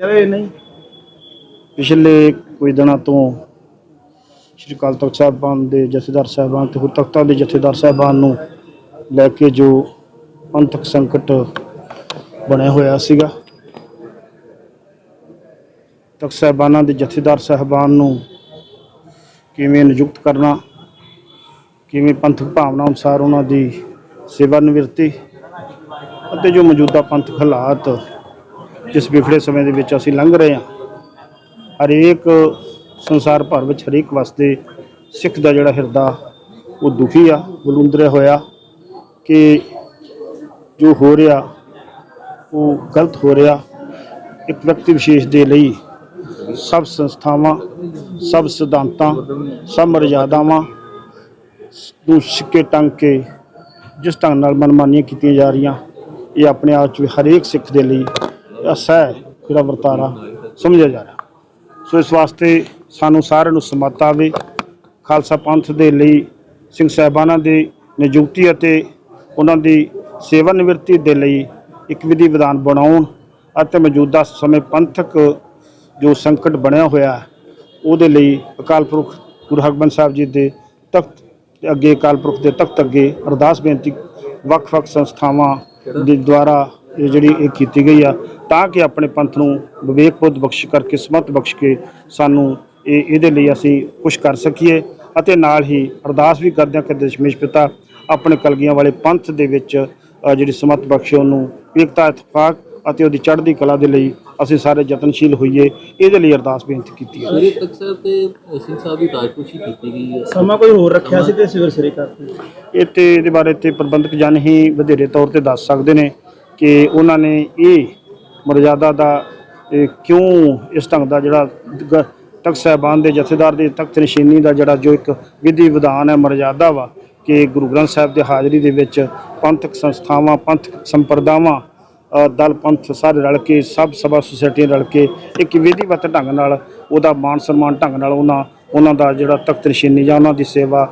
ਇਹ ਨਹੀਂ। ਪਿਛਲੇ ਕੁਝ ਦਿਨਾਂ ਤੋਂ ਸ਼੍ਰੀ ਅਕਾਲ ਤਖਤ ਸਾਹਿਬਾਨ ਦੇ ਜਥੇਦਾਰ ਸਾਹਿਬਾਨ ਤੇ ਹੋਰ ਤਖਤਾਂ ਦੇ ਜਥੇਦਾਰ ਸਾਹਿਬਾਨ ਨੂੰ ਲੈ ਕੇ ਜੋ ਪੰਥਕ ਸੰਕਟ ਬਣਿਆ ਹੋਇਆ ਸੀਗਾ, ਤਖਤ ਸਾਹਿਬਾਨਾਂ ਦੇ ਜਥੇਦਾਰ ਸਾਹਿਬਾਨ ਨੂੰ ਕਿਵੇਂ ਨਿਯੁਕਤ ਕਰਨਾ, ਕਿਵੇਂ ਪੰਥਕ ਭਾਵਨਾ ਅਨੁਸਾਰ ਉਹਨਾਂ ਦੀ ਸੇਵਾ ਨਿਵਰਤੀ ਅਤੇ ਜੋ ਮੌਜੂਦਾ ਪੰਥਕ ਹਾਲਾਤ ਜਿਸ ਵਿਖੜੇ ਸਮੇਂ ਦੇ ਵਿੱਚ ਅਸੀਂ ਲੰਘ ਰਹੇ ਹਾਂ, ਹਰੇਕ ਸੰਸਾਰ ਭਰ ਵਿੱਚ ਹਰੇਕ ਵਸਦੇ ਸਿੱਖ ਦਾ ਜਿਹੜਾ ਹਿਰਦਾ, ਉਹ ਦੁਖੀ ਆ ਬਲੁੰਦਰਿਆ ਹੋਇਆ ਕਿ ਜੋ ਹੋ ਰਿਹਾ, ਉਹ ਗਲਤ ਹੋ ਰਿਹਾ। ਇੱਕ ਵਿਅਕਤੀ ਵਿਸ਼ੇਸ਼ ਦੇ ਲਈ ਸਭ ਸੰਸਥਾਵਾਂ, ਸਭ ਸਿਧਾਂਤਾਂ, ਸਭ ਮਰਜ਼ਾਦਾਵਾਂ ਨੂੰ ਸਿੱਕੇ ਟੰਗ ਕੇ ਜਿਸ ਢੰਗ ਨਾਲ ਮਨਮਾਨੀਆਂ ਕੀਤੀਆਂ ਜਾ ਰਹੀਆਂ, ਇਹ ਆਪਣੇ ਆਪ 'ਚ ਵੀ ਹਰੇਕ ਸਿੱਖ ਦੇ ਲਈ ਅਸਹਿ ਜਿਹੜਾ ਵਰਤਾਰਾ ਸਮਝਿਆ ਜਾ ਰਿਹਾ। ਸੋ ਇਸ ਵਾਸਤੇ ਸਾਨੂੰ ਸਾਰਿਆਂ ਨੂੰ ਸਮਤ ਆਵੇ, ਖਾਲਸਾ ਪੰਥ ਦੇ ਲਈ, ਸਿੰਘ ਸਾਹਿਬਾਨਾਂ ਦੀ ਨਿਯੁਕਤੀ ਅਤੇ ਉਹਨਾਂ ਦੀ ਸੇਵਾ ਨਿਵਰਤੀ ਦੇ ਲਈ ਇੱਕ ਵਿਧੀ ਵਿਧਾਨ ਬਣਾਉਣ ਅਤੇ ਮੌਜੂਦਾ ਸਮੇਂ ਪੰਥਕ ਜੋ ਸੰਕਟ ਬਣਿਆ ਹੋਇਆ ਉਹਦੇ ਲਈ ਅਕਾਲ ਪੁਰਖ ਗੁਰੂ ਹਰਗੋਬਿੰਦ ਸਾਹਿਬ ਜੀ ਦੇ ਤਖਤ ਅੱਗੇ ਅਕਾਲ ਪੁਰਖ ਦੇ ਤਖਤ ਅੱਗੇ ਅਰਦਾਸ ਬੇਨਤੀ ਵੱਖ-ਵੱਖ ਸੰਸਥਾਵਾਂ ਦੇ ਦੁਆਰਾ ਇਹ ਜਿਹੜੀ ਇਹ ਕੀਤੀ ਗਈ ਆ ਤਾਂ ਕਿ ਆਪਣੇ ਪੰਥ ਨੂੰ ਵਿਵੇਕ ਬੁੱਧ ਬਖਸ਼ ਕਰਕੇ ਸਮਤ ਬਖਸ਼ ਕੇ ਸਾਨੂੰ ਇਹ ਇਹਦੇ ਲਈ ਅਸੀਂ ਕੁਝ ਕਰ ਸਕੀਏ ਅਤੇ ਨਾਲ ਹੀ ਅਰਦਾਸ ਵੀ ਕਰਦੇ ਹਾਂ ਕਿ ਦਸ਼ਮੇਸ਼ ਪਿਤਾ ਆਪਣੇ ਕਲਗੀਆਂ ਵਾਲੇ ਪੰਥ ਦੇ ਵਿੱਚ ਜਿਹੜੀ ਸਮਤ ਬਖਸ਼ੇ ਉਹਨੂੰ ਏਕਤਾ ਇਤਫਾਕ ਅਤੇ ਉਹਦੀ ਚੜ੍ਹਦੀ ਕਲਾ ਦੇ ਲਈ ਅਸੀਂ ਸਾਰੇ ਯਤਨਸ਼ੀਲ ਹੋਈਏ ਇਹਦੇ ਲਈ ਅਰਦਾਸ ਬੇਨਤੀ ਕੀਤੀ ਹੈ। ਸ੍ਰੀ ਤਖਤ ਸਾਹਿਬ ਤੇ ਸਿੰਘ ਸਾਹਿਬ ਦੀ ਤਾਜਪੋਸ਼ੀ ਕੀਤੀ ਗਈ ਹੈ। ਸਮਾਂ ਕੋਈ ਹੋਰ ਰੱਖਿਆ ਸੀ ਤੇ ਸਿਵਰ ਸਿਰੇ ਕਰਤੀ ਇਹ ਤੇ ਇਹਦੇ ਬਾਰੇ ਤੇ ਪ੍ਰਬੰਧਕ ਜਨ ਹੀ ਵਧੇਰੇ ਤੌਰ ਤੇ ਦੱਸ ਸਕਦੇ ਨੇ। ਕਿ ਉਹਨਾਂ ਨੇ ਇਹ ਮਰਜ਼ਾਦਾ ਦਾ ਕਿਉਂ ਇਸ ਢੰਗ ਦਾ ਜਿਹੜਾ ਗ- ਤਖਤ ਸਾਹਿਬਾਨ ਦੇ ਜਥੇਦਾਰ ਦੀ ਤਖਤ ਨਿਸ਼ਾਨੀ ਦਾ ਜਿਹੜਾ ਜੋ ਇੱਕ ਵਿਧੀ ਵਿਧਾਨ ਹੈ, ਮਰਜ਼ਾਦਾ ਵਾ ਕਿ ਗੁਰੂ ਗ੍ਰੰਥ ਸਾਹਿਬ ਦੇ ਹਾਜ਼ਰੀ ਦੇ ਵਿੱਚ ਪੰਥਕ ਸੰਸਥਾਵਾਂ, ਪੰਥਕ ਸੰਪਰਦਾਵਾਂ ਦਲ, ਪੰਥ ਸਾਰੇ ਰਲ ਕੇ, ਸਭ ਸਭਾ ਸੁਸਾਇਟੀਆਂ ਰਲ ਕੇ ਇੱਕ ਵਿਧੀਵਤ ਢੰਗ ਨਾਲ ਉਹਦਾ ਮਾਨ ਸਨਮਾਨ ਢੰਗ ਨਾਲ ਉਹਨਾਂ ਉਹਨਾਂ ਦਾ ਜਿਹੜਾ ਤਖਤ ਨਿਸ਼ਾਨੀ ਜਾਂ ਉਹਨਾਂ ਦੀ ਸੇਵਾ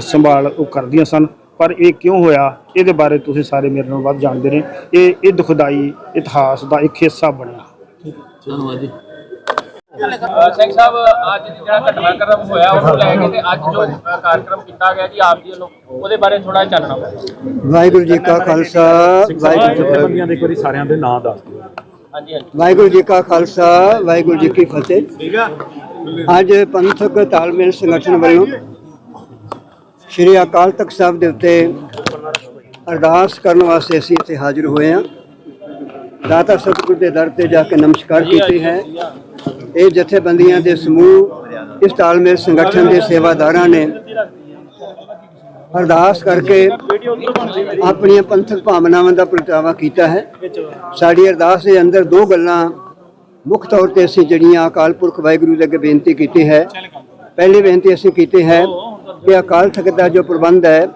ਸੰਭਾਲ ਉਹ ਕਰਦੀਆਂ ਸਨ। ਪਰ ਇਹ ਕਿਉਂ ਹੋਇਆ? ਇਹਦੇ ਬਾਰੇ ਤੁਸੀਂ ਸਾਰੇ ਮੇਰੇ ਨਾਲੋਂ ਵੱਧ ਜਾਣਦੇ ਨੇ। ਇਹ ਇਹ ਦੁਖਦਾਈ ਇਤਿਹਾਸ ਦਾ ਇੱਕ ਹਿੱਸਾ ਬਣਿਆ। ਧੰਨਵਾਦ ਜੀ। ਅ, ਸਿੰਘ ਸਾਹਿਬ ਅੱਜ ਜਿਹੜਾ ਘਟਨਾਕ੍ਰਮ ਹੋਇਆ ਉਹਨੂੰ ਲੈ ਕੇ ਤੇ ਅੱਜ ਜੋ ਕਾਰਜਕ੍ਰਮ ਕੀਤਾ ਗਿਆ ਜੀ ਆਪ ਜੀ ਵੱਲੋਂ ਉਹਦੇ ਬਾਰੇ ਥੋੜਾ ਚਾਨਣਾ ਵਾਹਿਗੁਰੂ ਜੀ ਕਾ ਖਾਲਸਾ ਵਾਹਿਗੁਰੂ ਜੀ ਕੀ ਫਤਿਹ। ਬੰਦੀਆਂ ਦੇ ਇੱਕ ਵਾਰੀ ਸਾਰਿਆਂ ਦੇ ਨਾਂ ਦੱਸ ਦਿਓ। ਹਾਂਜੀ ਹਾਂਜੀ। ਵਾਹਿਗੁਰੂ ਜੀ ਕਾ ਖਾਲਸਾ ਵਾਹਿਗੁਰੂ ਜੀ ਕੀ ਫਤਿਹ। ਅੱਜ ਪੰਥਕ ਤਾਲਮੇਲ ਸੰਗਠਨ ਵੱਲੋਂ ਸ਼੍ਰੀ ਅਕਾਲ ਤਖਤ ਸਾਹਿਬ ਦੇ ਉੱਤੇ ਅਰਦਾਸ ਕਰਨ ਵਾਸਤੇ ਅਸੀਂ ਇੱਥੇ ਹਾਜ਼ਰ ਹੋਏ ਹਾਂ। ਦਾਤਾ ਸਤਿਗੁਰ ਦੇ ਦਰ ਤੇ ਜਾ ਕੇ ਨਮਸਕਾਰ ਕੀਤੀ ਹੈ। ਇਹ ਜਥੇਬੰਦੀਆਂ ਦੇ ਸਮੂਹ, ਇਸ ਤਾਲਮੇਲ ਸੰਗਠਨ ਦੇ ਸੇਵਾਦਾਰਾਂ ਨੇ ਅਰਦਾਸ ਕਰਕੇ ਆਪਣੀਆਂ ਪੰਥਕ ਭਾਵਨਾਵਾਂ ਦਾ ਪ੍ਰਗਟਾਵਾ ਕੀਤਾ ਹੈ। ਸਾਡੀ ਅਰਦਾਸ ਦੇ ਅੰਦਰ ਦੋ ਗੱਲਾਂ ਮੁੱਖ ਤੌਰ ਤੇ ਅਸੀਂ ਜਿਹੜੀਆਂ ਅਕਾਲ ਪੁਰਖ ਵਾਹਿਗੁਰੂ ਦੇ ਅੱਗੇ ਬੇਨਤੀ ਕੀਤੀ ਹੈ। ਪਹਿਲੀ ਬੇਨਤੀ ਅਸੀਂ ਕੀਤੀ ਹੈ ਕਿ ਅਕਾਲ ਤਖਤ ਦਾ ਜੋ ਪ੍ਰਬੰਧ ਹੈ,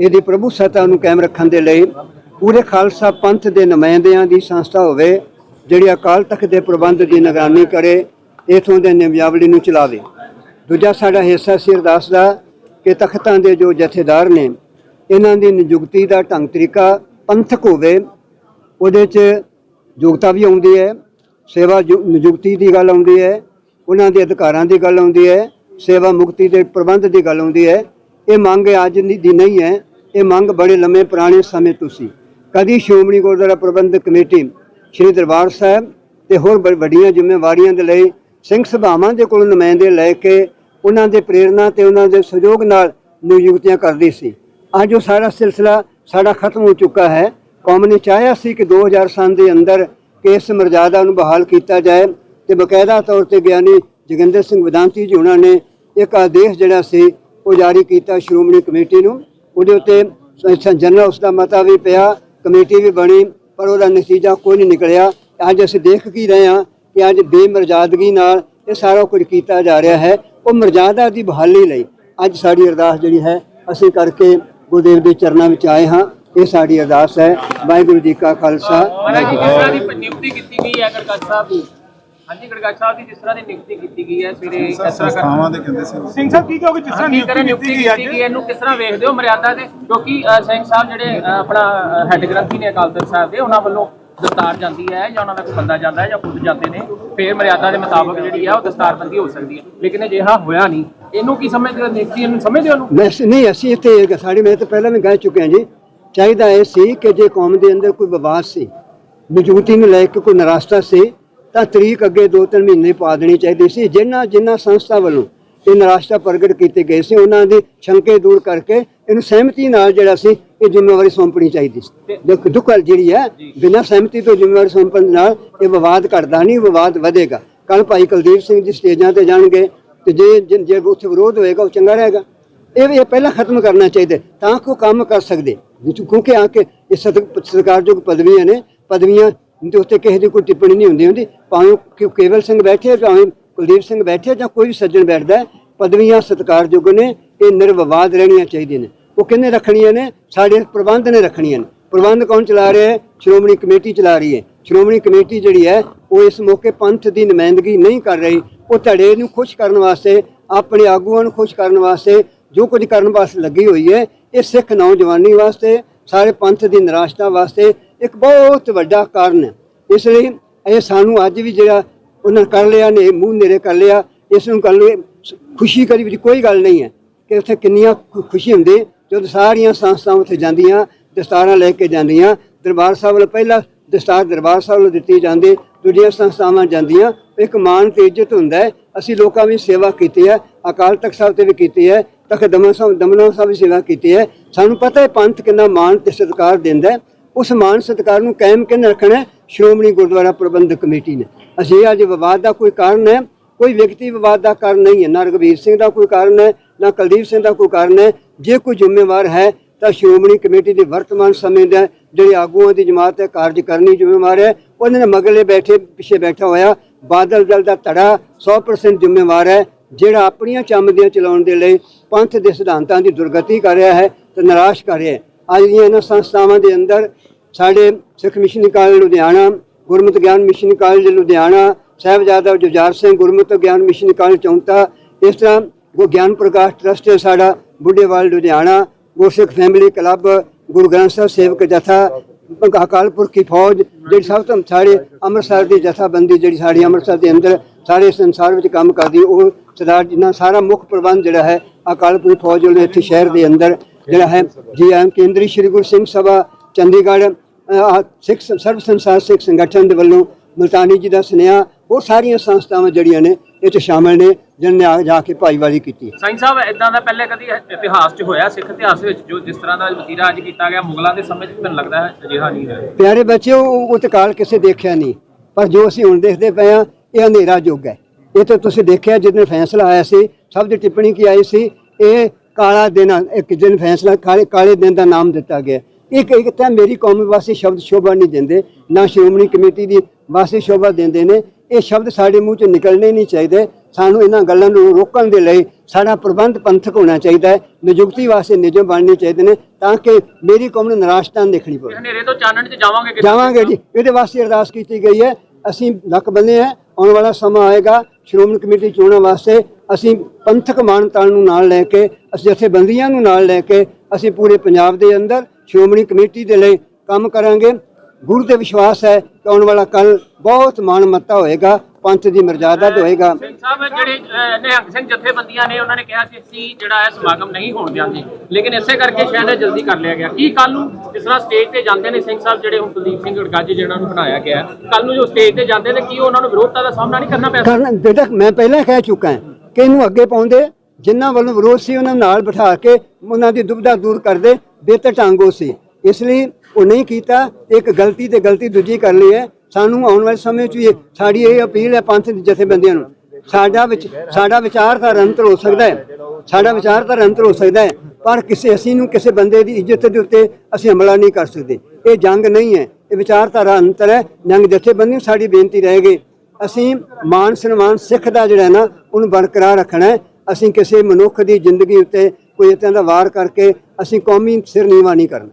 ਇਹਦੀ ਪ੍ਰਭੂ ਸੱਤਾ ਨੂੰ ਕਾਇਮ ਰੱਖਣ ਦੇ ਲਈ ਪੂਰੇ ਖਾਲਸਾ ਪੰਥ ਦੇ ਨੁਮਾਇੰਦਿਆਂ ਦੀ ਸੰਸਥਾ ਹੋਵੇ, ਜਿਹੜੀ ਅਕਾਲ ਤਖਤ ਦੇ ਪ੍ਰਬੰਧ ਦੀ ਨਿਗਰਾਨੀ ਕਰੇ, ਇਥੋਂ ਦੇ ਨਿਯਮਾਵਲੀ ਨੂੰ ਚਲਾਵੇ। ਦੂਜਾ ਸਾਡਾ ਹਿੱਸਾ ਸੀ ਅਰਦਾਸ ਦਾ ਕਿ ਤਖਤਾਂ ਦੇ ਜੋ ਜਥੇਦਾਰ ਨੇ, ਇਹਨਾਂ ਦੀ ਨਿਯੁਕਤੀ ਦਾ ਢੰਗ ਤਰੀਕਾ ਪੰਥਕ ਹੋਵੇ, ਉਹਦੇ 'ਚ ਯੋਗਤਾ ਵੀ ਆਉਂਦੀ ਹੈ, ਸੇਵਾ ਜੋ- ਨਿਯੁਕਤੀ ਦੀ ਗੱਲ ਆਉਂਦੀ ਹੈ, ਉਹਨਾਂ ਦੇ ਅਧਿਕਾਰਾਂ ਦੀ ਗੱਲ ਆਉਂਦੀ ਹੈ ਸੇਵਾ ਮੁਕਤੀ ਦੇ ਪ੍ਰਬੰਧ ਦੀ ਗੱਲ ਆਉਂਦੀ ਹੈ। ਇਹ ਮੰਗ ਅੱਜ ਦੀ ਨਹੀਂ ਹੈ। ਇਹ ਮੰਗ ਬੜੇ ਲੰਮੇ ਪੁਰਾਣੇ ਸਮੇਂ ਤੋਂ ਸੀ। ਕਦੀ ਸ਼੍ਰੋਮਣੀ ਗੁਰਦੁਆਰਾ ਪ੍ਰਬੰਧਕ ਕਮੇਟੀ ਸ੍ਰੀ ਦਰਬਾਰ ਸਾਹਿਬ ਤੇ ਹੋਰ ਵੱਡੀਆਂ ਜ਼ਿੰਮੇਵਾਰੀਆਂ ਦੇ ਲਈ ਸਿੰਘ ਸਭਾਵਾਂ ਦੇ ਕੋਲ ਨੁਮਾਇੰਦੇ ਲੈ ਕੇ ਉਹਨਾਂ ਦੇ ਪ੍ਰੇਰਣਾ ਤੇ ਉਹਨਾਂ ਦੇ ਸਹਿਯੋਗ ਨਾਲ ਨਿਯੁਕਤੀਆਂ ਕਰਦੀ ਸੀ। ਅੱਜ ਉਹ ਸਾਰਾ ਸਿਲਸਿਲਾ ਸਾਡਾ ਖਤਮ ਹੋ ਚੁੱਕਾ ਹੈ। ਕੌਮ ਨੇ ਚਾਹਿਆ ਸੀ ਕਿ 2000 ਸਾਲ ਦੇ ਅੰਦਰ ਇਸ ਮਰਜ਼ਾਦਾ ਨੂੰ ਬਹਾਲ ਕੀਤਾ ਜਾਏ ਤੇ ਬਕਾਇਦਾ ਤੌਰ ਤੇ ਗਿਆਨੀ ਜੋਗਿੰਦਰ ਸਿੰਘ ਵਿਦਾਂਤੀ ਜੀ ਉਹਨਾਂ ਨੇ ਇੱਕ ਆਦੇਸ਼ ਜਿਹੜਾ ਸੀ, ਉਹ ਜਾਰੀ ਕੀਤਾ ਸ਼੍ਰੋਮਣੀ ਕਮੇਟੀ ਨੂੰ। ਉਹਦੇ ਉੱਤੇ ਜਨਰਲ ਉਸ ਦਾ ਮਤਾ ਵੀ ਪਿਆ, ਕਮੇਟੀ ਵੀ ਬਣੀ, ਪਰ ਉਹਦਾ ਨਤੀਜਾ ਕੋਈ ਨਹੀਂ ਨਿਕਲਿਆ। ਅੱਜ ਅਸੀਂ ਦੇਖ ਕੀ ਰਹੇ ਹਾਂ ਕਿ ਅੱਜ ਬੇਮਰਜ਼ਾਦਗੀ ਨਾਲ ਇਹ ਸਾਰਾ ਕੁਝ ਕੀਤਾ ਜਾ ਰਿਹਾ ਹੈ। ਉਹ ਮਰਜ਼ਾਦਾ ਦੀ ਬਹਾਲੀ ਲਈ ਅੱਜ ਸਾਡੀ ਅਰਦਾਸ ਜਿਹੜੀ ਹੈ, ਅਸੀਂ ਕਰਕੇ ਗੁਰਦੇਵ ਦੇ ਚਰਨਾਂ ਵਿੱਚ ਆਏ ਹਾਂ। ਇਹ ਸਾਡੀ ਅਰਦਾਸ ਹੈ। ਵਾਹਿਗੁਰੂ ਜੀ ਕਾ ਖਾਲਸਾ। ਮਹਾਰਾਜ ਜੀ ਦੀ ਨਿਯੁਕਤੀ ਕੀਤੀ ਗਈ ਹੈ ਗੜਗੜ ਸਾਹਿਬ? ਦੀ ਹਾਂਜੀ ਗੜਗੜ ਸਾਹਿਬ ਦੀ ਜਿਸ ਤਰ੍ਹਾਂ ਦੀ ਨਿਯੁਕਤੀ ਕੀਤੀ ਗਈ ਹੈ ਸਵੇਰੇ ਇਸ ਤਰ੍ਹਾਂ ਸੰਸਥਾਵਾਂ ਦੇ ਕਹਿੰਦੇ ਸੀ। ਸਿੰਘ ਸਾਹਿਬ ਕੀ ਕਹੋਗੇ ਜਿਸ ਤਰ੍ਹਾਂ ਨਿਯੁਕਤੀ ਕੀਤੀ ਗਈ ਹੈ ਇਹਨੂੰ ਕਿਸ ਤਰ੍ਹਾਂ ਵੇਖਦੇ ਹੋ ਮਰਿਆਦਾ ਦੇ? ਕਿਉਂਕਿ ਅ, ਸਿੰਘ ਸਾਹਿਬ ਜਿਹੜੇ ਅ, ਆਪਣਾ ਹੈੱਡ ਗ੍ਰੰਥੀ ਨੇ ਅਕਾਲ ਤਖਤ ਸਾਹਿਬ ਦੇ ਉਹਨਾਂ ਵੱਲੋਂ ਦਸਤਾਰ ਜਾਂਦੀ ਹੈ ਜਾਂ ਉਹਨਾਂ ਦਾ ਕੋਈ ਬੰਦਾ ਜਾਂਦਾ ਹੈ ਜਾਂ ਖੁਦ ਜਾਂਦੇ ਨੇ ਫੇਰ ਮਰਿਆਦਾ ਦੇ ਮੁਤਾਬਕ ਜਿਹੜੀ ਆ ਉਹ ਦਸਤਾਰਬੰਦੀ ਹੋ ਸਕਦੀ ਹੈ। ਲੇਕਿਨ ਅਜਿਹਾ ਹੋਇਆ ਨਹੀਂ। ਇਹਨੂੰ ਕੀ ਸਮਝਦੇ ਹੋ ਨਿਯੁਕਤੀ ਇਹਨੂੰ ਸਮਝਦੇ ਹੋ ਇਹਨੂੰ ਮੈਂ ਨਹੀਂ ਅਸੀਂ ਇੱਥੇ ਸਾਡੇ ਮੈਂ ਤਾਂ ਪਹਿਲਾਂ ਵੀ ਕਹਿ ਚੁੱਕੇ ਹਾਂ ਜੀ। ਚਾਹੀਦਾ ਇਹ ਸੀ ਕਿ ਜੇ ਕੌਮ ਦੇ ਅੰਦਰ ਕੋਈ ਵਿਵਾਦ ਸੀ ਨਿਯੁਕਤੀ ਨੂੰ ਲੈ ਕੇ ਕੋਈ ਨਰਾਸਤਾ ਸੀ ਤਾਂ ਤਰੀਕ ਅੱਗੇ 2-3 ਮਹੀਨੇ ਪਾ ਦੇਣੀ ਚਾਹੀਦੀ ਸੀ। ਜਿਨ੍ਹਾਂ ਜਿਨ੍ਹਾਂ ਸੰਸਥਾ ਵੱਲੋਂ ਇਹ ਨਰਾਸਤਾ ਪ੍ਰਗਟ ਕੀਤੇ ਗਏ ਸੀ ਉਹਨਾਂ ਦੀ ਸ਼ੰਕੇ ਦੂਰ ਕਰਕੇ ਇਹਨੂੰ ਸਹਿਮਤੀ ਨਾਲ ਜਿਹੜਾ ਸੀ ਇਹ ਜ਼ਿੰਮੇਵਾਰੀ ਸੌਂਪਣੀ ਚਾਹੀਦੀ ਸੀ। ਦੁੱਖ ਦੁੱਖ ਵਾਲੀ ਜਿਹੜੀ ਹੈ ਬਿਨਾਂ ਸਹਿਮਤੀ ਤੋਂ ਜ਼ਿੰਮੇਵਾਰੀ ਸੌਂਪਣ ਨਾਲ ਇਹ ਵਿਵਾਦ ਘਟਦਾ ਨਹੀਂ ਵਿਵਾਦ ਵਧੇਗਾ। ਕੱਲ ਭਾਈ ਕੁਲਦੀਪ ਸਿੰਘ ਜੀ ਸਟੇਜਾਂ ਤੇ ਜਾਣਗੇ ਤੇ ਜੇ ਜੇ- ਉੱਥੇ ਵਿਰੋਧ ਹੋਏਗਾ ਉਹ ਚੰਗਾ ਰਹੇਗਾ। ਇਹ ਵੀ ਪਹਿਲਾਂ ਖਤਮ ਕਰਨਾ ਚਾਹੀਦਾ ਤਾਂ ਕਿ ਕੰਮ ਕਰ ਸਕਦੇ। ਕਿਉਂਕਿ ਆ ਕੇ ਇਹ ਸਤ- ਸਤਿਕਾਰਯੋਗ ਪਦਵੀਆਂ ਨੇ ਪਦਵੀਆਂ ਦੇ ਉੱਤੇ ਕਿਸੇ ਦੀ ਕੋਈ ਟਿੱਪਣੀ ਨਹੀਂ ਹੁੰਦੀ ਹੁੰਦੀ। ਭਾਵੇਂ ਕਿ ਕੇਵਲ ਸਿੰਘ ਬੈਠੇ ਭਾਵੇਂ ਕੁਲਦੀਪ ਸਿੰਘ ਬੈਠੇ ਜਾਂ ਕੋਈ ਵੀ ਸੱਜਣ ਬੈਠਦਾ ਪਦਵੀਆਂ ਸਤਿਕਾਰਯੋਗ ਨੇ, ਇਹ ਨਿਰਵਿਵਾਦ ਰਹਿਣੀਆਂ ਚਾਹੀਦੀਆਂ ਨੇ। ਉਹ ਕਿੰਨੇ ਰੱਖਣੀਆਂ ਨੇ? ਸਾਡੇ ਪ੍ਰਬੰਧ ਨੇ ਰੱਖਣੀਆਂ ਨੇ। ਪ੍ਰਬੰਧ ਕੌਣ ਚਲਾ ਰਿਹਾ ਹੈ? ਸ਼੍ਰੋਮਣੀ ਕਮੇਟੀ ਚਲਾ ਰਹੀ ਹੈ। ਸ਼੍ਰੋਮਣੀ ਕਮੇਟੀ ਜਿਹੜੀ ਹੈ, ਉਹ ਇਸ ਮੌਕੇ ਪੰਥ ਦੀ ਨੁਮਾਇੰਦਗੀ ਨਹੀਂ ਕਰ ਰਹੀ। ਉਹ ਧੜੇ ਨੂੰ ਖੁਸ਼ ਕਰਨ ਵਾਸਤੇ, ਆਪਣੇ ਆਗੂਆਂ ਨੂੰ ਖੁਸ਼ ਕਰਨ ਵਾਸਤੇ, ਜੋ ਕੁਝ ਕਰਨ ਵਾਸਤੇ ਲੱਗੀ ਹੋਈ ਹੈ, ਇਹ ਸਿੱਖ ਨੌਜਵਾਨੀ ਵਾਸਤੇ, ਸਾਰੇ ਪੰਥ ਦੀ ਨਿਰਾਸ਼ਤਾ ਵਾਸਤੇ ਇੱਕ ਬਹੁਤ ਵੱਡਾ ਕਾਰਨ ਹੈ। ਇਸ ਲਈ ਇਹ ਸਾਨੂੰ ਅੱਜ ਵੀ ਜਿਹੜਾ ਉਹਨਾਂ ਕਰ ਲਿਆ ਨੇ, ਮੂੰਹ ਨੇੜੇ ਕਰ ਲਿਆ, ਇਸ ਨੂੰ ਕਰ ਲਈ ਖੁਸ਼ੀ ਕਰੀ ਵੀ ਕੋਈ ਗੱਲ ਨਹੀਂ ਹੈ ਕਿ ਉੱਥੇ ਕਿੰਨੀਆਂ ਖੁਸ਼ੀ ਹੁੰਦੀ ਜਦੋਂ ਸਾਰੀਆਂ ਸੰਸਥਾਵਾਂ ਉੱਥੇ ਜਾਂਦੀਆਂ, ਦਸਤਾਰਾਂ ਲੈ ਕੇ ਜਾਂਦੀਆਂ, ਦਰਬਾਰ ਸਾਹਿਬ ਵੱਲ ਪਹਿਲਾਂ ਦਸਤਾਰ ਦਰਬਾਰ ਸਾਹਿਬ ਨੂੰ ਦਿੱਤੀ ਜਾਂਦੀ ਦੂਜੀਆਂ ਸੰਸਥਾਵਾਂ ਜਾਂਦੀਆਂ, ਇੱਕ ਮਾਣ ਤੇ ਇੱਜ਼ਤ ਹੁੰਦਾ ਹੈ। ਅਸੀਂ ਲੋਕਾਂ ਵੀ ਸੇਵਾ ਕੀਤੀ ਹੈ, ਅਕਾਲ ਤਖਤ ਸਾਹਿਬ ਤੇ ਵੀ ਕੀਤੀ ਹੈ, ਤਖਤ ਦਮਨ ਸਾਹਿਬ, ਦਮਨਾ ਸਾਹਿਬ ਵੀ ਸੇਵਾ ਕੀਤੀ ਹੈ। ਸਾਨੂੰ ਪਤਾ ਹੈ ਪੰਥ ਕਿੰਨਾ ਮਾਣ ਤੇ ਸਤਿਕਾਰ ਦਿੰਦਾ ਹੈ। ਉਸ ਮਾਣ ਸਤਿਕਾਰ ਨੂੰ ਕਾਇਮ ਕਿਵੇਂ ਰੱਖਣਾ ਸ਼੍ਰੋਮਣੀ ਗੁਰਦੁਆਰਾ ਪ੍ਰਬੰਧਕ ਕਮੇਟੀ ਨੇ। ਅਸੀਂ ਅੱਜ ਵਿਵਾਦ ਦਾ ਕੋਈ ਕਾਰਨ ਹੈ? ਕੋਈ ਵਿਅਕਤੀ ਵਿਵਾਦ ਦਾ ਕਾਰਨ ਨਹੀਂ ਹੈ। ਨਾ ਰਘਵੀਰ ਸਿੰਘ ਦਾ ਕੋਈ ਕਾਰਨ ਹੈ, ਨਾ ਕੁਲਦੀਪ ਸਿੰਘ ਦਾ ਕੋਈ ਕਾਰਨ ਹੈ। ਜੇ ਕੋਈ ਜ਼ਿੰਮੇਵਾਰ ਹੈ, ਤਾਂ ਸ਼੍ਰੋਮਣੀ ਕਮੇਟੀ ਦੇ ਵਰਤਮਾਨ ਸਮੇਂ ਦਾ ਜਿਹੜੇ ਆਗੂਆਂ ਦੀ ਜਮਾਤ ਹੈ ਕਾਰਜ ਕਰਨੀ ਜ਼ਿੰਮੇਵਾਰ ਹੈ, ਉਹਨਾਂ ਨੇ ਮਗਲੇ ਬੈਠੇ, ਪਿੱਛੇ ਬੈਠਾ ਹੋਇਆ, ਬਾਦਲ ਦਲ ਦਾ ਧੜਾ 100% ਜ਼ਿੰਮੇਵਾਰ ਹੈ, ਜਿਹੜਾ ਆਪਣੀਆਂ ਚੰਮਦੀਆਂ ਚਲਾਉਣ ਦੇ ਲਈ ਪੰਥ ਦੇ ਸਿਧਾਂਤਾਂ ਦੀ ਦੁਰਗਤੀ ਕਰ ਰਿਹਾ ਹੈ ਤੇ ਨਿਰਾਸ਼ ਕਰ ਰਿਹਾ ਹੈ। ਅੱਜ ਦੀਆਂ ਇਹਨਾਂ ਸੰਸਥਾਵਾਂ ਦੇ ਅੰਦਰ ਸਾਡੇ Sikh missionary college Ludhiana Gurmat Gyan mission college Ludhiana Sahibzada Jujhar Singh Gurmat Gyan mission college Chaunta ਇਸ ਤਰ੍ਹਾਂ ਉਹ ਗਿਆਨ ਪ੍ਰਕਾਸ਼ ਟਰਸਟ ਹੈ ਸਾਡਾ ਬੁੱਢੇਵਾਲ ਲੁਧਿਆਣਾ ਗੁਰਸਿੱਖ ਫੈਮਿਲੀ ਕਲੱਬ ਗੁਰੂ ਗ੍ਰੰਥ ਸਾਹਿਬ ਸੇਵਕ ਜਥਾ ਅਕਾਲ ਪੁਰਖ ਕੀ ਫੌਜ ਜਿਹੜੀ ਸਭ ਤੋਂ ਸਾਰੇ ਅੰਮ੍ਰਿਤਸਰ ਦੀ ਜਥਾਬੰਦੀ ਜਿਹੜੀ ਸਾਡੀ ਅੰਮ੍ਰਿਤਸਰ ਦੇ ਅੰਦਰ ਸਾਰੇ ਸੰਸਾਰ ਵਿੱਚ ਕੰਮ ਕਰਦੀ ਹੈ, ਉਹ ਸਰਦਾਰ ਜਿੰਨਾ ਸਾਰਾ ਮੁੱਖ ਪ੍ਰਬੰਧ ਜਿਹੜਾ ਹੈ ਅਕਾਲ ਪੁਰਖ ਫੌਜ ਵੱਲੋਂ ਇੱਥੇ ਸ਼ਹਿਰ ਦੇ ਅੰਦਰ ਜਿਹੜਾ ਹੈ ਜੀ ਐਮ ਕੇਂਦਰੀ ਸ਼੍ਰੀ ਗੁਰੂ ਸਿੰਘ ਸਭਾ ਚੰਡੀਗੜ੍ਹ ਸਿੱਖ ਸਰਵ ਸੰਸਾਰ ਸਿੱਖ ਸੰਗਠਨ ਦੇ ਵੱਲੋਂ ਮਲਤਾਨੀ ਜੀ ਦਾ ਸੁਨੇਹਾ ਉਹ ਸਾਰੀਆਂ ਸੰਸਥਾਵਾਂ ਜਿਹੜੀਆਂ ਨੇ ਇਹ 'ਚ ਸ਼ਾਮਲ ਨੇ ਜਿਨ੍ਹਾਂ ਨੇ ਆ ਜਾ ਕੇ ਭਾਈਵਾਲੀ ਕੀਤੀ ਸਾਈਂ ਸਾਹਿਬ ਇਦਾਂ ਦਾ ਪਹਿਲੇ ਕਦੀ ਇਤਿਹਾਸ 'ਚ ਹੋਇਆ ਸਿੱਖ ਇਤਿਹਾਸ ਵਿੱਚ ਜੋ ਜਿਸ ਤਰ੍ਹਾਂ ਦਾ ਵਤੀਰਾ ਅੱਜ ਕੀਤਾ ਗਿਆ ਮੁਗਲਾਂ ਦੇ ਸਮੇਂ 'ਚ ਮੈਨੂੰ ਲੱਗਦਾ ਹੈ ਅਜਿਹਾ ਨਹੀਂ ਹੋਇਆ? ਪਿਆਰੇ ਬੱਚਿਓ ਉਹ ਤੇ ਕਾਲ ਕਿਸੇ ਦੇਖਿਆ ਨਹੀਂ ਪਰ ਜੋ ਅਸੀਂ ਹੁਣ ਦੇਖਦੇ ਪਏ ਆ ਇਹ ਹਨੇਰਾ ਯੁੱਗ ਹੈ। ਇਹ ਤਾਂ ਤੁਸੀਂ ਦੇਖਿਆ ਜਿਸ ਫੈਸਲਾ ਆਇਆ ਸੀ ਸਭ ਦੀ ਟਿੱਪਣੀ ਕੀ ਆਈ ਸੀ ਇਹ ਕਾਲਾ ਦਿਨ ਆ, ਇੱਕ ਦਿਨ ਫੈਸਲਾ ਕਾਲੇ ਕਾਲੇ ਦਿਨ ਦਾ ਨਾਮ ਦਿੱਤਾ ਗਿਆ। ਇੱਕ ਇੱਕ ਤਾਂ ਮੇਰੀ ਕੌਮ ਵਾਸਤੇ ਸ਼ਬਦ ਸ਼ੋਭਾ ਨਹੀਂ ਦਿੰਦੇ ਨਾ ਸ਼੍ਰੋਮਣੀ ਕਮੇਟੀ ਦੀ ਵਾਸਤੇ ਸ਼ੋਭਾ ਦਿੰਦੇ ਨੇ। ਇਹ ਸ਼ਬਦ ਸਾਡੇ ਮੂੰਹ ਚੋਂ ਨਿਕਲਣੇ ਨਹੀਂ ਚਾਹੀਦੇ। ਸਾਨੂੰ ਇਹਨਾਂ ਗੱਲਾਂ ਨੂੰ ਰੋਕਣ ਦੇ ਲਈ ਸਾਡਾ ਪ੍ਰਬੰਧ ਪੰਥਕ ਹੋਣਾ ਚਾਹੀਦਾ ਹੈ। ਨਿਯੁਕਤੀ ਵਾਸਤੇ ਨਿਯਮ ਬਣਨੇ ਚਾਹੀਦੇ ਨੇ ਤਾਂ ਕਿ ਮੇਰੀ ਕੌਮ ਨੂੰ ਨਿਰਾਸ਼ਤਾ ਨਹੀਂ ਦੇਖਣੀ ਪਵੇ। ਹਨੇਰੇ ਤੋਂ ਚਾਨਣ 'ਚ ਜਾਵਾਂਗੇ? ਜਾਵਾਂਗੇ ਜੀ। ਇਹਦੇ ਵਾਸਤੇ ਅਰਦਾਸ ਕੀਤੀ ਗਈ ਹੈ। ਅਸੀਂ ਲੱਕ ਬੰਨੇ ਹੈ। ਆਉਣ ਵਾਲਾ ਸਮਾਂ ਆਏਗਾ। ਸ਼੍ਰੋਮਣੀ ਕਮੇਟੀ ਚੋਣਾਂ ਵਾਸਤੇ ਅਸੀਂ ਪੰਥਕ ਮਾਨਤਾ ਨੂੰ ਨਾਲ ਲੈ ਕੇ, ਅਸੀਂ ਜਥੇਬੰਦੀਆਂ ਨੂੰ ਨਾਲ ਲੈ ਕੇ, ਅਸੀਂ ਪੂਰੇ ਪੰਜਾਬ ਦੇ ਅੰਦਰ ਸ਼੍ਰੋਮਣੀ ਕਮੇਟੀ ਦੇ ਲਈ ਕੰਮ ਕਰਾਂਗੇ। ਗੁਰੂ ਤੇ ਵਿਸ਼ਵਾਸ ਹੈ ਕਿ ਆਉਣ ਵਾਲਾ ਕੱਲ ਬਹੁਤ ਮਾਣ ਮੱਤਾ ਹੋਏਗਾ। ਪੰਥ ਦੀ ਮਰਜ਼ਾਦਾ ਹੋਏਗਾ। ਸਿੰਘ ਸਾਹਿਬ ਜਿਹੜੇ ਅਹ, ਨਿਹੰਗ ਸਿੰਘ ਜਥੇਬੰਦੀਆਂ ਨੇ ਉਹਨਾਂ ਨੇ ਕਿਹਾ ਸੀ ਅਸੀਂ ਜਿਹੜਾ ਹੈ ਸਮਾਗਮ ਨਹੀਂ ਹੋਣ ਦਿਆਂਗੇ। ਲੇਕਿਨ ਇਸੇ ਕਰਕੇ ਸ਼ਾਇਦ ਇਹ ਜਲਦੀ ਕਰ ਲਿਆ ਗਿਆ। ਕੀ ਕੱਲ ਨੂੰ ਜਿਸ ਤਰ੍ਹਾਂ ਸਟੇਜ ਤੇ ਜਾਂਦੇ ਨੇ ਸਿੰਘ ਸਾਹਿਬ ਜਿਹੜੇ ਹੁਣ ਕੁਲਦੀਪ ਸਿੰਘ ਗੜਗਾਜੀ ਜਿਹਨਾਂ ਨੂੰ ਬਣਾਇਆ ਗਿਆ ਕੱਲ ਨੂੰ ਜੋ ਸਟੇਜ ਤੇ ਜਾਂਦੇ ਨੇ ਕੀ ਉਹਨਾਂ ਨੂੰ ਵਿਰੋਧਤਾ ਦਾ ਸਾਹਮਣਾ ਨਹੀਂ ਕਰਨਾ ਪਿਆ? ਕਰਨ ਬੇਟਾ ਮੈਂ ਪਹਿਲਾਂ ਕਹਿ ਚੁੱਕਾ ਹਾਂ ਕਿ ਇਹਨੂੰ ਅੱਗੇ ਪਾਉਂਦੇ ਜਿਨ੍ਹਾਂ ਵੱਲੋਂ ਵਿਰੋਧ ਸੀ ਉਹਨਾਂ ਨਾਲ ਬਿਠਾ ਕੇ ਉਹਨਾਂ ਦੀ ਦੁਬਿਧਾ ਦੂਰ ਕਰਦੇ ਬਿਹਤਰ ਢੰਗੋ ਸੀ। ਇਸ ਲਈ ਉਹ ਨਹੀਂ ਕੀਤਾ ਇੱਕ ਗਲਤੀ ਤੇ ਗਲਤੀ ਦੂਜੀ ਕਰ ਲਈ ਹੈ। ਸਾਨੂੰ ਆਉਣ ਵਾਲੇ ਸਮੇਂ 'ਚ ਵੀ ਸਾਡੀ ਇਹ ਅਪੀਲ ਹੈ ਪੰਥ ਜਥੇਬੰਦੀਆਂ ਨੂੰ। ਸਾਡਾ ਵਿੱਚ ਸਾਡਾ ਵਿਚਾਰਧਾਰਾ ਅੰਤਰ ਹੋ ਸਕਦਾ ਹੈ। ਸਾਡਾ ਵਿਚਾਰਧਾਰਾ ਅੰਤਰ ਹੋ ਸਕਦਾ ਹੈ। ਪਰ ਕਿਸੇ ਅਸੀਂ ਨੂੰ ਕਿਸੇ ਬੰਦੇ ਦੀ ਇੱਜ਼ਤ ਦੇ ਉੱਤੇ ਅਸੀਂ ਹਮਲਾ ਨਹੀਂ ਕਰ ਸਕਦੇ। ਇਹ ਜੰਗ ਨਹੀਂ ਹੈ। ਇਹ ਵਿਚਾਰਧਾਰਾ ਅੰਤਰ ਹੈ। ਜੰਗ ਜਥੇਬੰਦੀ ਨੂੰ ਸਾਡੀ ਬੇਨਤੀ ਰਹੇਗੀ ਅਸੀਂ ਮਾਨ ਸਨਮਾਨ ਸਿੱਖ ਦਾ ਜਿਹੜਾ ਨਾ, ਉਹਨੂੰ ਬਰਕਰਾਰ ਰੱਖਣਾ ਹੈ। ਅਸੀਂ ਕਿਸੇ ਮਨੁੱਖ ਦੀ ਜ਼ਿੰਦਗੀ ਉੱਤੇ ਕੋਈ ਇਦਾਂ ਦਾ ਵਾਰ ਕਰਕੇ ਅਸੀਂ ਕੌਮੀ ਸਿਰ ਨੀਵਾ ਨਹੀਂ ਕਰਨਾ।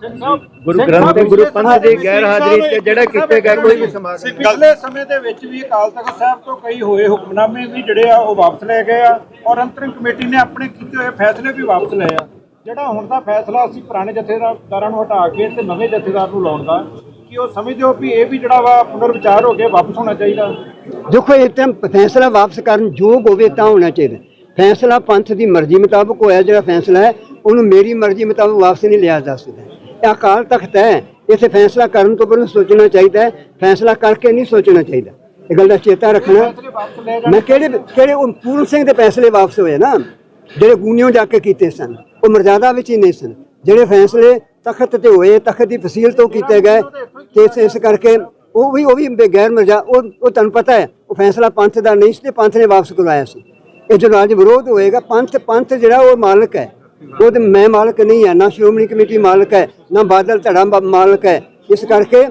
ਗੁਰੂ ਗ੍ਰੰਥ ਤੇ ਗੁਰੂ ਪੰਥ ਦੀ ਗੈਰ ਹਾਜ਼ਰੀ ਤੇ ਜਿਹੜਾ ਕੀਤੇ ਗਏ ਕੋਈ ਵੀ ਸਮਾਗਮ ਪਿਛਲੇ ਸਮੇਂ ਦੇ ਵਿੱਚ ਵੀ ਅਕਾਲ ਤਖਤ ਸਾਹਿਬ ਤੋਂ ਕਈ ਹੋਏ ਹੁਕਮਨਾਮੇ ਵੀ ਜਿਹੜੇ ਆ ਉਹ ਵਾਪਸ ਲਏ ਗਏ ਆ ਔਰ ਅੰਤਰਿਮ ਕਮੇਟੀ ਨੇ ਆਪਣੇ ਕੀਤੇ ਹੋਏ ਫੈਸਲੇ ਵੀ ਵਾਪਸ ਲਏ ਆ। ਜਿਹੜਾ ਹੁਣ ਦਾ ਫੈਸਲਾ ਅਸੀਂ ਪੁਰਾਣੇ ਜਥੇਦਾਰਾਂ ਨੂੰ ਹਟਾ ਕੇ ਤੇ ਨਵੇਂ ਜਥੇਦਾਰ ਨੂੰ ਲਾਉਣ ਦਾ ਕੀ ਉਹ ਸਮਝਦੇ ਹੋ ਵੀ ਇਹ ਵੀ ਜਿਹੜਾ ਵਾ ਪੁਨਰ ਵਿਚਾਰ ਹੋ ਕੇ ਵਾਪਸ ਹੋਣਾ ਚਾਹੀਦਾ। ਦੇਖੋ ਇਹ ਤਾਂ ਫੈਸਲਾ ਵਾਪਸ ਕਰਨ ਯੋਗ ਹੋਵੇ ਤਾਂ ਹੋਣਾ ਚਾਹੀਦਾ। ਫੈਸਲਾ ਪੰਥ ਦੀ ਮਰਜ਼ੀ ਮੁਤਾਬਕ ਹੋਇਆ ਜਿਹੜਾ ਫੈਸਲਾ ਹੈ ਉਹਨੂੰ ਮੇਰੀ ਮਰਜ਼ੀ ਮੁਤਾਬਕ ਵਾਪਸ ਨਹੀਂ ਲਿਆ ਜਾ ਸਕਦਾ। ਅਕਾਲ ਤਖਤ ਹੈ, ਇਥੇ ਫੈਸਲਾ ਕਰਨ ਤੋਂ ਪਹਿਲਾਂ ਸੋਚਣਾ ਚਾਹੀਦਾ ਹੈ, ਫੈਸਲਾ ਕਰਕੇ ਨਹੀਂ ਸੋਚਣਾ ਚਾਹੀਦਾ। ਇਹ ਗੱਲ ਦਾ ਚੇਤਾ ਰੱਖਣਾ। ਮੈਂ ਕਿਹੜੇ ਕਿਹੜੇ ਉਹ ਪੂਰਨ ਸਿੰਘ ਦੇ ਫੈਸਲੇ ਵਾਪਸ ਹੋਏ ਨਾ, ਜਿਹੜੇ ਗੂਨਿਓ ਜਾ ਕੇ ਕੀਤੇ ਸਨ, ਉਹ ਮਰਜ਼ਾਦਾ ਵਿੱਚ ਹੀ ਨਹੀਂ ਸਨ। ਜਿਹੜੇ ਫੈਸਲੇ ਤਖਤ ਤੇ ਹੋਏ, ਤਖਤ ਦੀ ਫਸੀਲ ਤੋਂ ਕੀਤੇ ਗਏ ਤੇ ਇਸ- ਇਸ ਕਰਕੇ ਉਹ ਵੀ ਉਹ ਵੀ ਬਗੈਰ ਮਰਜ਼ਾ, ਉਹ ਉਹ ਤੁਹਾਨੂੰ ਪਤਾ ਹੈ, ਉਹ ਫੈਸਲਾ ਪੰਥ ਦਾ ਨਹੀਂ ਸੀ ਤੇ ਪੰਥ ਨੇ ਵਾਪਸ ਕਰਵਾਇਆ ਸੀ। ਇਹ ਜਦੋਂ ਅੱਜ ਵਿਰੋਧ ਹੋਏਗਾ, ਪੰਥ ਪੰਥ ਜਿਹੜਾ ਉਹ ਮਾਲਕ ਹੈ ਉਹ ਤੇ ਮੈਂ ਮਾਲਕ ਨਹੀਂ ਹੈ, ਨਾ ਸ਼੍ਰੋਮਣੀ ਕਮੇਟੀ ਮਾਲਕ ਹੈ, ਨਾ ਬਾਦਲ ਧੜਾ ਮਾਲਕ ਹੈ। ਇਸ ਕਰਕੇ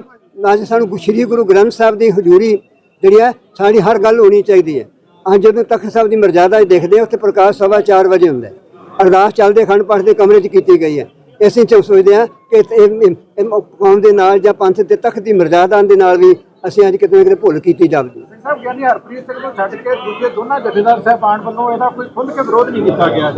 ਅੱਜ ਸਾਨੂੰ ਸ੍ਰੀ ਗੁਰੂ ਗ੍ਰੰਥ ਸਾਹਿਬ ਦੀ ਹਜ਼ੂਰੀ ਜਿਹੜੀ ਹੈ, ਸਾਡੀ ਹਰ ਗੱਲ ਹੋਣੀ ਚਾਹੀਦੀ ਹੈ। ਅੱਜ ਜਦੋਂ ਤਖਤ ਸਾਹਿਬ ਦੀ ਮਰਜ਼ਾਦਾ ਦੇਖਦੇ ਹਾਂ, ਉੱਥੇ ਪ੍ਰਕਾਸ਼ ਸਵਾ 4 ਵਜੇ ਹੁੰਦਾ ਅਰਦਾਸ ਚੱਲਦੇ ਖੰਡ ਪਾਠ ਦੇ ਕਮਰੇ 'ਚ ਕੀਤੀ ਗਈ ਹੈ। ਅਸੀਂ ਚ ਸੋਚਦੇ ਹਾਂ ਕਿ ਇਹ- ਕੌਮ ਦੇ ਨਾਲ ਜਾਂ ਪੰਥ ਦੇ ਤਖਤ ਦੀ ਮਰਜ਼ਾਦਾ ਦੇ ਨਾਲ ਵੀ ਅਸੀਂ ਅੱਜ ਕਿਤੇ ਨਾ ਕਿਤੇ ਭੁੱਲ ਕੀਤੀ ਜਾਪਦੀ ਸਾਹਿਬ ਗਿਆਨੀ ਹਰਪ੍ਰੀਤ ਸਿੰਘ ਨੂੰ ਛੱਡ ਕੇ ਦੂਜੇ ਦੋਨਾਂ ਜਥੇਦਾਰ ਸਾਹਿਬਾਨ ਵੱਲੋਂ ਇਹਦਾ ਕੋਈ ਖੁੱਲ੍ਹ ਕੇ ਵਿਰੋਧ ਨਹੀਂ ਕੀਤਾ ਗਿਆ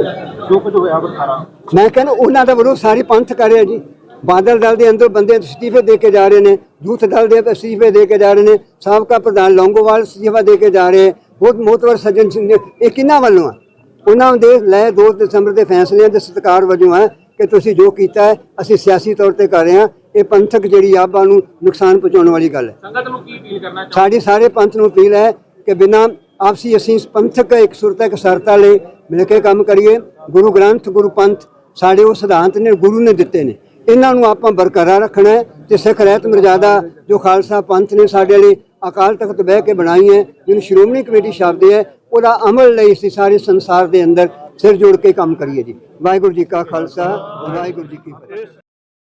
ਜੋ ਕੁਝ ਹੋਇਆ ਬਖਾਰਾ ਮੈਂ ਕਹਿੰਦਾ ਉਹਨਾਂ ਦਾ ਵਿਰੋਧ ਸਾਰੀ ਪੰਥ ਕਰ ਰਿਹਾ ਜੀ। ਬਾਦਲ ਦਲ ਦੇ ਅੰਦਰ ਬੰਦੇ ਅਸਤੀਫੇ ਦੇ ਕੇ ਜਾ ਰਹੇ ਨੇ, ਯੂਥ ਦਲ ਦੇ ਅਸਤੀਫੇ ਦੇ ਕੇ ਜਾ ਰਹੇ ਨੇ, ਸਾਬਕਾ ਪ੍ਰਧਾਨ ਲੌਂਗੋਵਾਲ ਅਸਤੀਫਾ ਦੇ ਕੇ ਜਾ ਰਹੇ ਬਹੁਤ ਮੋਤਵਰ ਸੱਜਣ ਸਿੰਘ ਇਹ ਕਿੰਨਾ ਵੱਲੋਂ ਆ? ਉਹਨਾਂ ਦੇ ਲੈ 2 ਦਸੰਬਰ ਦੇ ਫੈਸਲਿਆਂ ਦੇ ਸਤਿਕਾਰ ਵਜੋਂ ਆ ਕਿ ਤੁਸੀਂ ਜੋ ਕੀਤਾ ਹੈ, ਅਸੀਂ ਸਿਆਸੀ ਤੌਰ ਤੇ ਕਰ ਰਹੇ ਹਾਂ। ਇਹ ਪੰਥਕ ਜਿਹੜੀ ਆਬਾਂ ਨੂੰ ਨੁਕਸਾਨ ਪਹੁੰਚਾਉਣ ਵਾਲੀ ਗੱਲ ਹੈ। ਸੰਗਤ ਨੂੰ ਕੀ ਅਪੀਲ ਕਰਨਾ ਚਾਹੁੰਦੇ ਸਾਡੀ ਸਾਰੇ ਪੰਥ ਨੂੰ ਅਪੀਲ ਹੈ ਕਿ ਬਿਨਾਂ ਆਪਸੀ ਅਸੀਂ ਪੰਥਕ ਇੱਕ ਸੁਰਤਾ ਇੱਕ ਸਰਤਾ ਲਈ ਮਿਲ ਕੇ ਕੰਮ ਕਰੀਏ। ਗੁਰੂ ਗ੍ਰੰਥ ਗੁਰੂ ਪੰਥ ਸਾਡੇ ਉਹ ਸਿਧਾਂਤ ਨੇ ਗੁਰੂ ਨੇ ਦਿੱਤੇ ਨੇ। ਇਹਨਾਂ ਨੂੰ ਆਪਾਂ ਬਰਕਰਾਰ ਰੱਖਣਾ ਹੈ ਤੇ ਸਿੱਖ ਰਹਿਤ ਮਰਜ਼ਾਦਾ ਜੋ ਖਾਲਸਾ ਪੰਥ ਨੇ ਸਾਡੇ ਲਈ ਅਕਾਲ ਤਖਤ ਬਹਿ ਕੇ ਬਣਾਈ ਹੈ ਜਿਹਨੂੰ ਸ਼੍ਰੋਮਣੀ ਕਮੇਟੀ ਸ਼ਬਦ ਹੈ ਉਹਦਾ ਅਮਲ ਲਈ ਅਸੀਂ ਸਾਰੇ ਸੰਸਾਰ ਦੇ ਅੰਦਰ ਸਿਰ ਜੋੜ ਕੇ ਕੰਮ ਕਰੀਏ ਜੀ। ਵਾਹਿਗੁਰੂ ਜੀ ਕਾ ਖਾਲਸਾ ਵਾਹਿਗੁਰੂ ਜੀ ਕੀ ਫਤਿਹ।